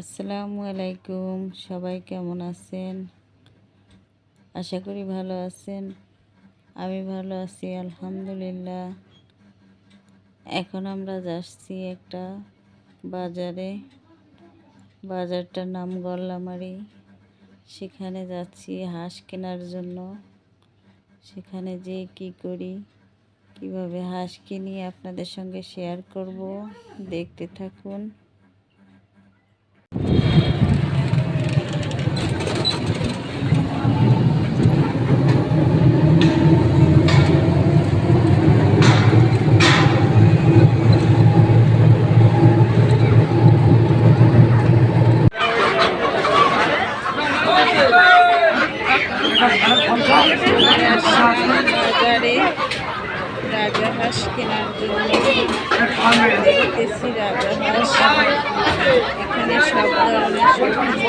আসসালামু আলাইকুম। সবাই কেমন আছেন? আশা করি ভালো আছেন। আমি ভালো আছি, আলহামদুলিল্লাহ। এখন আমরা যাচ্ছি একটা বাজারে। বাজারটার নাম গল্লামারি। সেখানে যাচ্ছি হাঁস কেনার জন্য। সেখানে যে কি করি, কীভাবে হাঁস কিনি আপনাদের সঙ্গে শেয়ার করব। দেখতে থাকুন বাজারে রাজা হাঁস কেনার জন্য এখানে সব ধরনের সবজি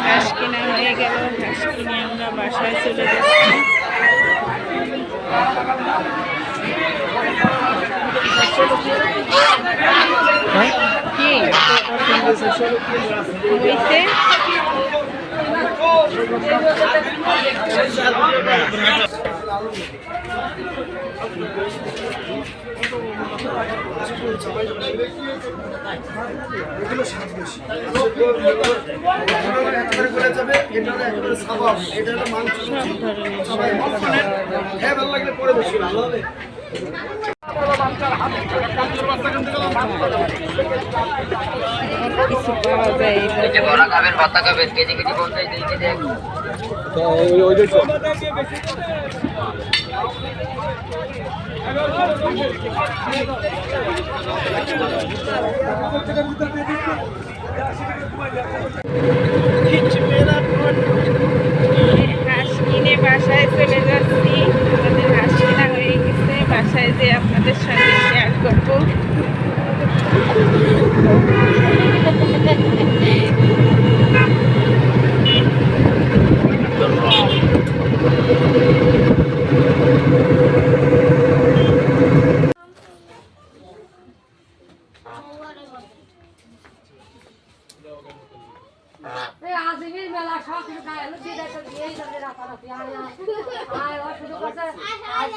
হাঁস কেনা হয়ে গেল হাঁস কিনে আমরা বাসায় চলে যাচ্ছি কি? হয়েছে? এগুলো একেবারে এটা মাংস সবাই হ্যাঁ ভালো লাগলে পরে বেশি ভালো হবে কিছু পাওয়া যায় বড়া খাবেন ভাতা খাবেন কেজি কেজি বলতে দিয়েছি দেখ। হাঁস কিনে বাসায় চলে যাচ্ছি আমাদের হাঁস কেনা হয়ে গেছে বাসায় যে আপনাদের সঙ্গে শেয়ার করব এই আজিমির মেলা সব কিছু গায়ে হলো দিয়ে দেয় তো দিয়েই যাবে রাতারাতি আয় আয় আয় ও শুধু কথা আজকে ঋতু বিয়ে আয় ঋতু বিয়ে আয় তো গায়ে দেখবি তো স্বপ্নের ঘরে বিয়েই গেছে আয়।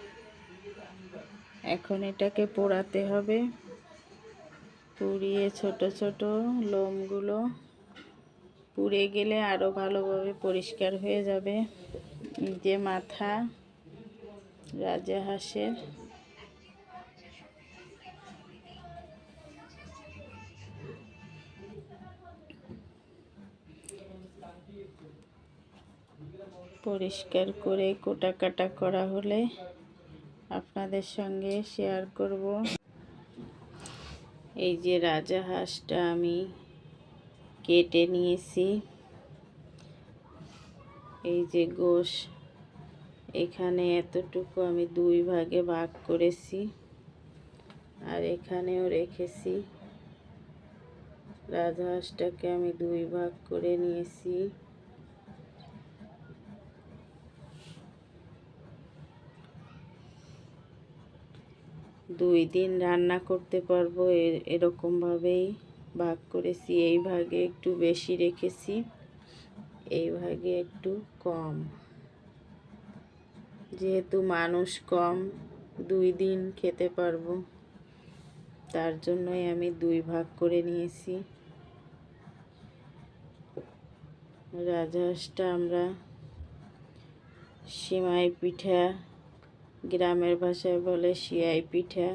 এখন এটাকে পোড়াতে হবে। পুড়িয়ে ছোট ছোট লোমগুলো পুড়ে গেলে আরও ভালোভাবে পরিষ্কার হয়ে যাবে। যে মাথা, রাজা হাঁসের। পরিষ্কার করে কোটা কাটা করা হলে আপনাদের সঙ্গে শেয়ার করব। এই যে রাজা হাঁসটা আমি কেটে নিয়েছি। এই যে গোশ, এখানে এতটুকু আমি দুই ভাগে ভাগ করেছি। আর এখানেও রেখেছি। রাজহাঁসটাকে আমি দুই ভাগ করে নিয়েছি। দুই দিন রান্না করতে পারব। এরকমভাবেই ভাগ করেছি। এই ভাগে একটু বেশি রেখেছি, এই ভাগে একটু কম। যেহেতু মানুষ কম, দুই দিন খেতে পারব, তার জন্যই আমি দুই ভাগ করে নিয়েছি। রাজহাঁসটা আমরা সিমাই পিঠা গ্রামের ভাষায় বলে শিয়াই পিঠা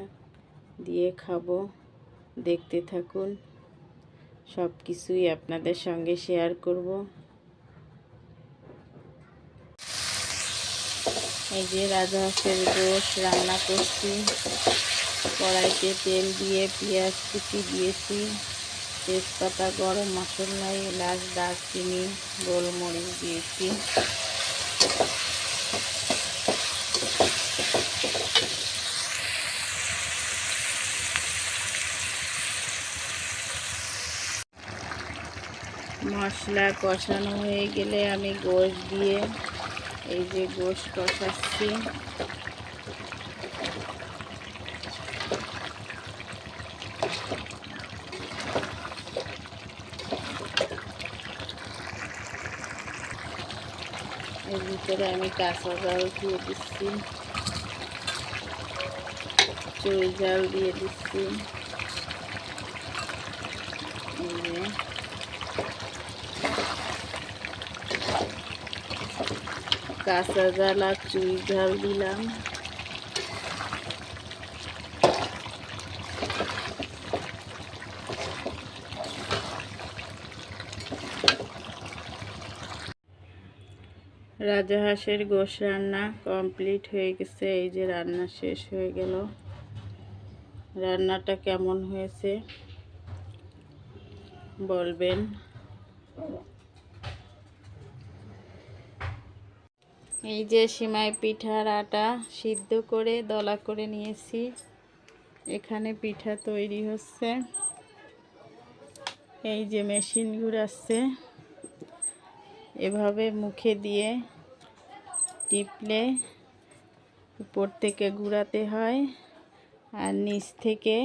দিয়ে খাব, দেখতে থাকুন। সব কিছুই আপনাদের সঙ্গে শেয়ার করব। এই যে রাজা রাজহাঁসের গোশ রান্না করছি। কড়াইতে তেল দিয়ে পেঁয়াজ কুচি দিয়েছি। তেজপাতা, গরম মশলা, এলাচ, দারচিনি, গোলমরিচ দিয়েছি। মশলা কষানো হয়ে গেলে আমি গোশ দিয়ে এই যে গোশ কষাচ্ছি। এর ভিতরে আমি কাঁচা জাল দিয়ে দিচ্ছি। চুই জাল দিয়ে দিচ্ছি এই যে কাঁচা জাল আর চুই ঝাল দিলাম। রাজাহাঁসের গোশ রান্না কমপ্লিট হয়ে গেছে, এই যে রান্না শেষ হয়ে গেল। রান্নাটা কেমন হয়েছে বলবেন? এই যে সিমাই পিঠার আটা সিদ্ধ করে, দলা করে নিয়েছি। এখানে পিঠা তৈরি হচ্ছে। এই যে মেশিন ঘুরাচ্ছে। এভাবে মুখে দিয়ে টিপলে উপর থেকে ঘুরাতে হয় আর নিচ থেকে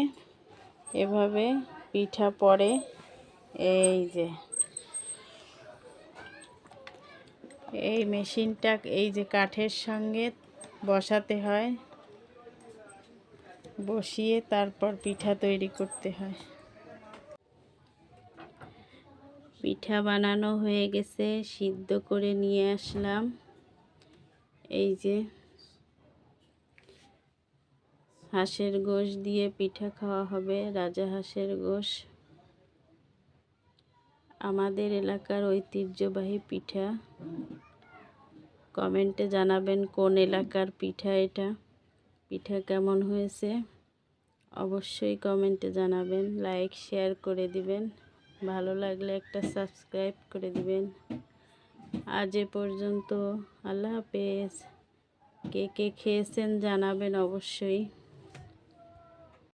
এভাবে পিঠা পড়ে। এই যে এই মেশিনটা এই যে কাঠের সঙ্গে বসাতে হয়। বসিয়ে তারপর পিঠা তৈরি করতে হয়। পিঠা বানানো হয়ে গেছে, সিদ্ধ করে নিয়ে আসলাম। এই যে হাঁসের গোশ দিয়ে পিঠা খাওয়া হবে, রাজা হাঁসের গোশ। আমাদের এলাকার ঐতিহ্যবাহী পিঠা। কমেন্টে জানাবেন কোন এলাকার পিঠা এটা, পিঠা কেমন হয়েছে। অবশ্যই কমেন্টে জানাবেন, লাইক, শেয়ার করে দিবেন, ভালো লাগলে একটা সাবস্ক্রাইব করে দিবেন। আজ এ পর্যন্ত, আল্লাহ হাফেজ। কে কে খেয়েছেন জানাবেন অবশ্যই।